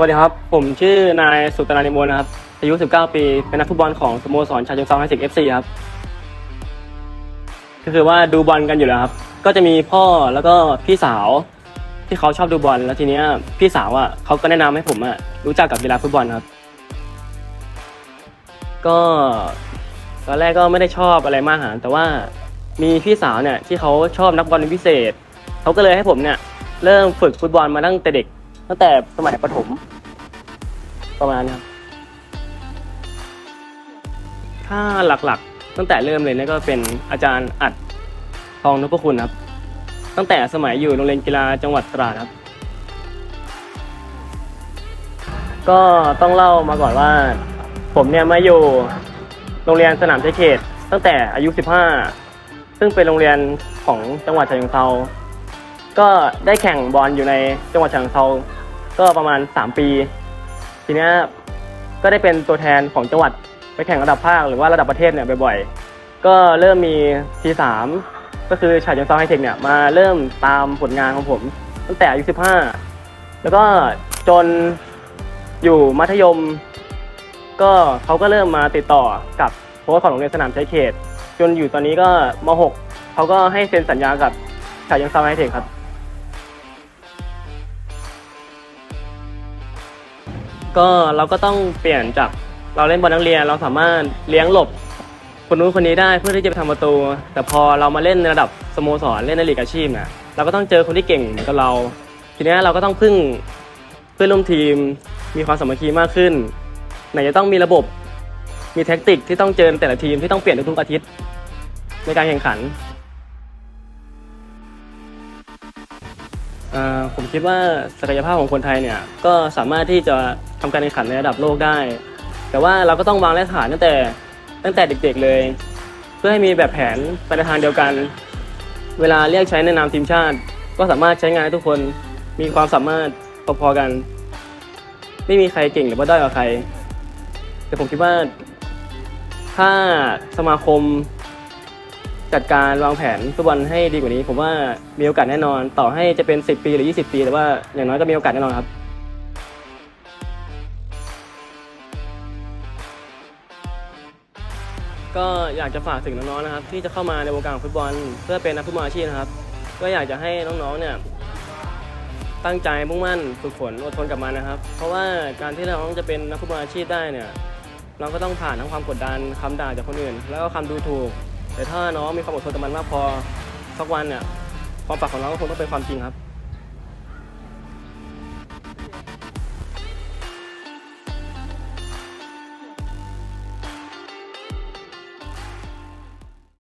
วัสดีครับ ผมชื่อนายสุตนานิมนต์นะครับ อายุ 19 ปี เป็นนักฟุตบอลของสโมสรชาเชิงเซาไฮเทคเอฟซีครับ ก็คือว่าดูบอลกันอยู่แล้วครับ ก็จะมีพ่อแล้วก็พี่สาวที่เขาชอบดูบอล แล้วทีเนี้ยพี่สาวอะเขาก็แนะนำให้ผมอะรู้จักกับกีฬาฟุตบอลครับ ก็ตอนแรกก็ไม่ได้ชอบอะไรมากฮะแต่ว่ามีพี่สาวเนี่ยที่เขาชอบนักบอลเป็นพิเศษ เขาก็เลยให้ผมเนี่ยเริ่มฝึกฟุตบอลมาตั้งแต่เด็ก ตั้งแต่สมัยประถม ประมาณนี้ครับ ถ้าหลักๆ ตั้งแต่เริ่มเลยเนี่ยก็เป็นอาจารย์อัดทองนพคุณครับ ตั้งแต่สมัยอยู่โรงเรียนกีฬาจังหวัดตราดครับ ก็ต้องเล่ามาก่อนว่า ผมเนี่ยมาอยู่โรงเรียนสนามชัยเขต ตั้งแต่อายุ 15 ซึ่งเป็นโรงเรียนของจังหวัดฉะเชิงเทราก็ได้แข่งบอลอยู่ในจังหวัดฉะเชิงเทรา ก็ประมาณ 3 ปี ทีเนี้ยก็ได้เป็นตัวแทนของจังหวัดไปแข่งระดับภาคหรือว่าระดับประเทศเนี่ยบ่อยๆ ก็เริ่มมีทีสามก็คือฉะเชิงเทราไฮเทคเนี่ยมาเริ่มตามผลงานของผม ตั้งแต่อายุ 15 แล้วก็จนอยู่มัธยม ก็เขาก็เริ่มมาติดต่อกับโค้ชของโรงเรียนสนามชัยเขต จนอยู่ตอนนี้ก็ม .6 เขาก็ให้เซ็นสัญญากับฉะเชิงเทราไฮเทคครับ ก็เราก็ต้องเปลี่ยนจากเราเล่นบอลนักเรียนเราสามารถเลี้ยงหลบคนนู้นคนนี้ได้เพื่อที่จะไปทำประตู แต่พอเรามาเล่นในระดับสโมสรเล่นในลีกอาชีพเนี่ยเราก็ต้องเจอคนที่เก่งเหมือนกับเรา ทีนี้เราก็ต้องพึ่งเพื่อนร่วมทีมมีความสามัคคีมากขึ้นไหนจะต้องมีระบบมีแท็กติกที่ต้องเจอแต่ละทีมที่ต้องเปลี่ยนทุกๆอาทิตย์ในการแข่งขัน ผมคิดว่าศักยภาพของคนไทยเนี่ยก็สามารถที่จะทำการแข่งขันในระดับโลกได้ แต่ว่าเราก็ต้องวางรากฐานตั้งแต่ตั้งแต่เด็กๆเลย เพื่อให้มีแบบแผนไปในทางเดียวกัน เวลาเรียกใช้ในนามทีมชาติ ก็สามารถใช้งานให้ทุกคนมีความสามารถพอๆกัน ไม่มีใครเก่งหรือว่าด้อยกว่าใคร แต่ผมคิดว่าถ้าสมาคม จัดการวางแผนฟุตบอลให้ดีกว่านี้ ผมว่ามีโอกาสแน่นอน ต่อให้จะเป็น 10 ปีหรือ 20 ปี แต่ว่าอย่างน้อยก็มีโอกาสแน่นอนครับก็อยากจะฝากถึงน้องๆนะครับ ที่จะเข้ามาในวงการฟุตบอล เพื่อเป็นนักฟุตบอลอาชีพนะครับ ก็อยากจะให้น้องๆเนี่ยตั้งใจมุ่งมั่นฝึกฝนอดทนกับมันนะครับ เพราะว่าการที่น้องจะเป็นนักฟุตบอลอาชีพได้เนี่ย เราก็ต้องผ่านทั้งความกดดันคำด่าจากคนอื่น แล้วก็คำดูถูก แต่ถ้าน้องมีความอดทนกับมันมากพอสักวันเนี่ยความฝันของน้องก็คงต้องเป็นความจริงครับ